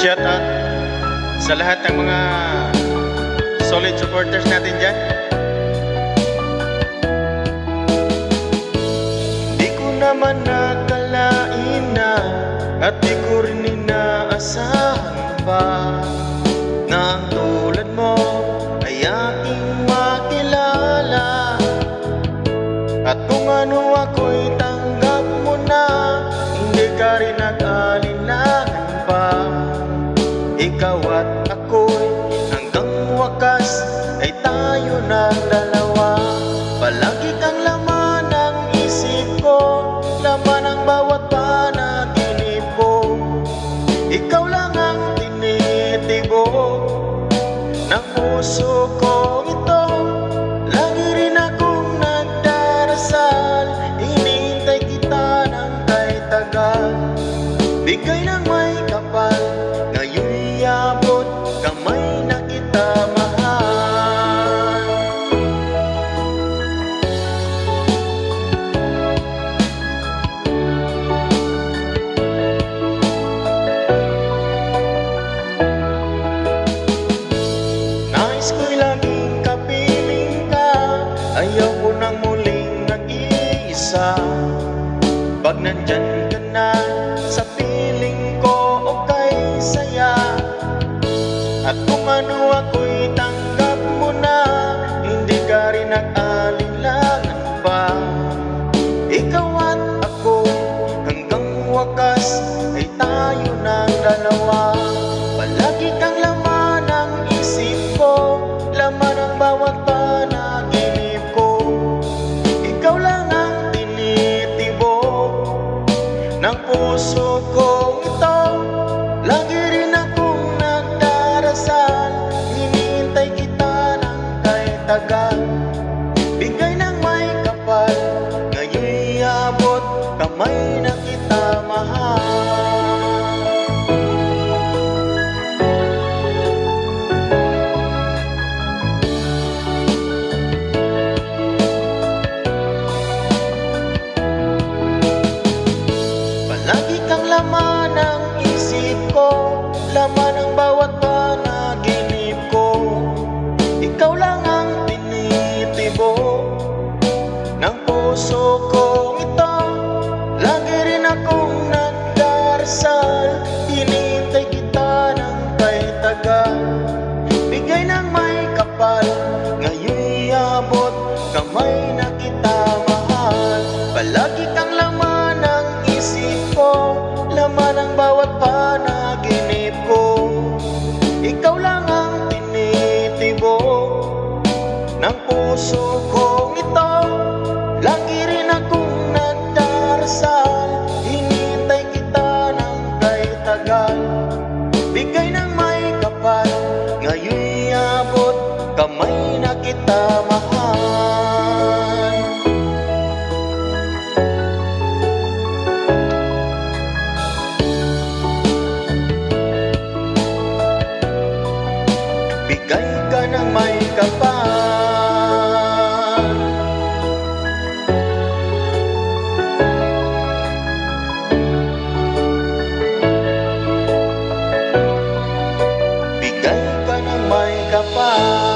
Shout out sa lahat ng mga solid supporters natin dyan. Di ko naman nakalain na at di ko rin inaasahan pa na ang tulad mo ay aking makilala at kung ano ako'y tanggap mo na Hindi ka rin nag-alinlangan ng dalawa. Palagi kang laman ng isip ko Laman ang bawat panaginip ko. Ikaw lang ang tinitibo ng puso ko. Ito Lagi rin akong nagdarasal. Inintay kita ng kay tagal. Bigay ng Pag nandyan ka na sa piling ko okay saya. At kung ano ako'y puso kong ito. Lagi rin akong nagdarasal. Hinihintay kita ng kay tagal Bigay ng may kapal. Ngayon'y abot Kamay na kita kay tagal Bigay ng may kapal. Ngayon'y abot Kamay na kita mahal. Palagi kang laman ng isip ko Laman ang bawat panaginip ko. Ikaw lang ang tinitibo Ng puso tamaan Bigay ka ng may kapal. Bigay ka ng may kapal.